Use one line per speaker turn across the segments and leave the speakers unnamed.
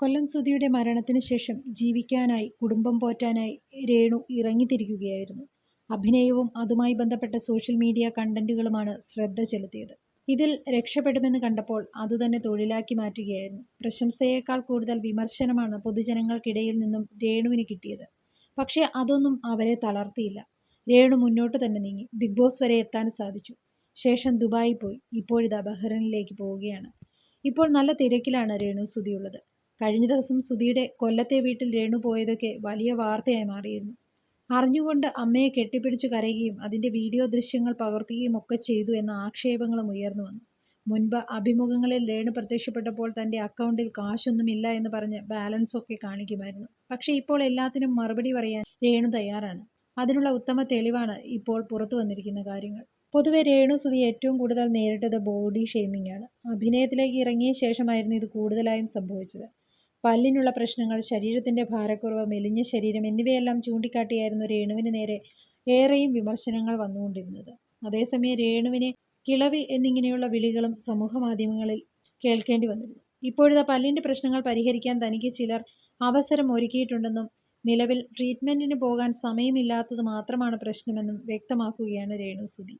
കൊല്ലം സുധിയുടെ മരണത്തിന് ശേഷം ജീവിക്കാനായി കുടുംബം പോറ്റാനായി രേണു ഇറങ്ങിത്തിരിക്കുകയായിരുന്നു. അഭിനയവും അതുമായി ബന്ധപ്പെട്ട സോഷ്യൽ മീഡിയ കണ്ടന്റുകളുമാണ് ശ്രദ്ധ ചെലുത്തിയത്. ഇതിൽ രക്ഷപ്പെടുമെന്ന് കണ്ടപ്പോൾ അതുതന്നെ തൊഴിലാക്കി മാറ്റുകയായിരുന്നു. പ്രശംസയേക്കാൾ കൂടുതൽ വിമർശനമാണ് പൊതുജനങ്ങൾക്കിടയിൽ നിന്നും രേണുവിന് കിട്ടിയത്. പക്ഷേ അതൊന്നും അവരെ തളർത്തിയില്ല. രേണു മുന്നോട്ട് തന്നെ നീങ്ങി. ബിഗ് ബോസ് വരെ എത്താൻ സാധിച്ചു. ശേഷം ദുബായിൽ പോയി. ഇപ്പോഴിതാ ബഹ്റൈനിലേക്ക് പോവുകയാണ്. ഇപ്പോൾ നല്ല തിരക്കിലാണ് രേണു സുധിയുള്ളത്. കഴിഞ്ഞ ദിവസം സുധിയുടെ കൊല്ലത്തെ വീട്ടിൽ രേണു പോയതൊക്കെ വലിയ വാർത്തയായി മാറിയിരുന്നു. അറിഞ്ഞുകൊണ്ട് അമ്മയെ കെട്ടിപ്പിടിച്ചു കരയുകയും അതിന്റെ വീഡിയോ ദൃശ്യങ്ങൾ പകർത്തുകയും ഒക്കെ ചെയ്തു എന്ന ആക്ഷേപങ്ങളും ഉയർന്നു വന്നു. മുൻപ് അഭിമുഖങ്ങളിൽ രേണു പ്രത്യക്ഷപ്പെട്ടപ്പോൾ തന്റെ അക്കൗണ്ടിൽ കാശൊന്നുമില്ല എന്ന് പറഞ്ഞ് ബാലൻസ് ഒക്കെ കാണിക്കുമായിരുന്നു. പക്ഷേ ഇപ്പോൾ എല്ലാത്തിനും മറുപടി പറയാൻ രേണു തയ്യാറാണ്. അതിനുള്ള ഉത്തമ തെളിവാണ് ഇപ്പോൾ പുറത്തു വന്നിരിക്കുന്ന കാര്യങ്ങൾ. പൊതുവെ രേണു സുധി ഏറ്റവും കൂടുതൽ നേരിട്ടത് ബോഡി ഷെയ്മിംഗ് ആണ്. അഭിനയത്തിലേക്ക് ഇറങ്ങിയ ശേഷമായിരുന്നു ഇത് കൂടുതലായും സംഭവിച്ചത്. പല്ലിനുള്ള പ്രശ്നങ്ങൾ, ശരീരത്തിന്റെ ഭാരക്കുറവ്, മെലിഞ്ഞ ശരീരം എന്നിവയെല്ലാം ചൂണ്ടിക്കാട്ടിയായിരുന്നു രേണുവിന് നേരെ ഏറെയും വിമർശനങ്ങൾ വന്നുകൊണ്ടിരുന്നത്. അതേസമയം രേണുവിനെ കിളവി എന്നിങ്ങനെയുള്ള വിളികളും സമൂഹമാധ്യമങ്ങളിൽ കേൾക്കേണ്ടി വന്നിരുന്നു. ഇപ്പോഴത്തെ പല്ലിന്റെ പ്രശ്നങ്ങൾ പരിഹരിക്കാൻ തനിക്ക് ചിലർ അവസരം ഒരുക്കിയിട്ടുണ്ടെന്നും നിലവിൽ ട്രീറ്റ്മെന്റിന് പോകാൻ സമയമില്ലാത്തത് മാത്രമാണ് പ്രശ്നമെന്നും വ്യക്തമാക്കുകയാണ് രേണു സുധി.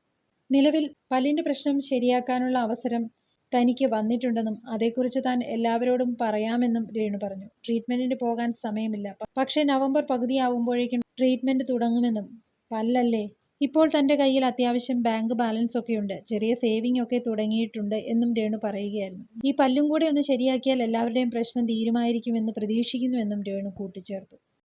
നിലവിൽ പല്ലിന്റെ പ്രശ്നം ശരിയാക്കാനുള്ള അവസരം തനിക്ക് വന്നിട്ടുണ്ടെന്നും അതേക്കുറിച്ച് താൻ എല്ലാവരോടും പറയാമെന്നും രേണു പറഞ്ഞു. ട്രീറ്റ്മെന്റിന് പോകാൻ സമയമില്ല. പക്ഷേ നവംബർ പകുതിയാവുമ്പോഴേക്കും ട്രീറ്റ്മെന്റ് തുടങ്ങുമെന്നും. പല്ലല്ലേ. ഇപ്പോൾ തന്റെ കയ്യിൽ അത്യാവശ്യം ബാങ്ക് ബാലൻസ് ഒക്കെ ഉണ്ട് ചെറിയ സേവിംഗ് ഒക്കെ തുടങ്ങിയിട്ടുണ്ട് എന്നും രേണു പറയുകയായിരുന്നു. ഈ പല്ലും കൂടെ ഒന്ന് ശരിയാക്കിയാൽ എല്ലാവരുടെയും പ്രശ്നം തീരുമായിരിക്കുമെന്ന് പ്രതീക്ഷിക്കുന്നുവെന്നും രേണു കൂട്ടിച്ചേർത്തു.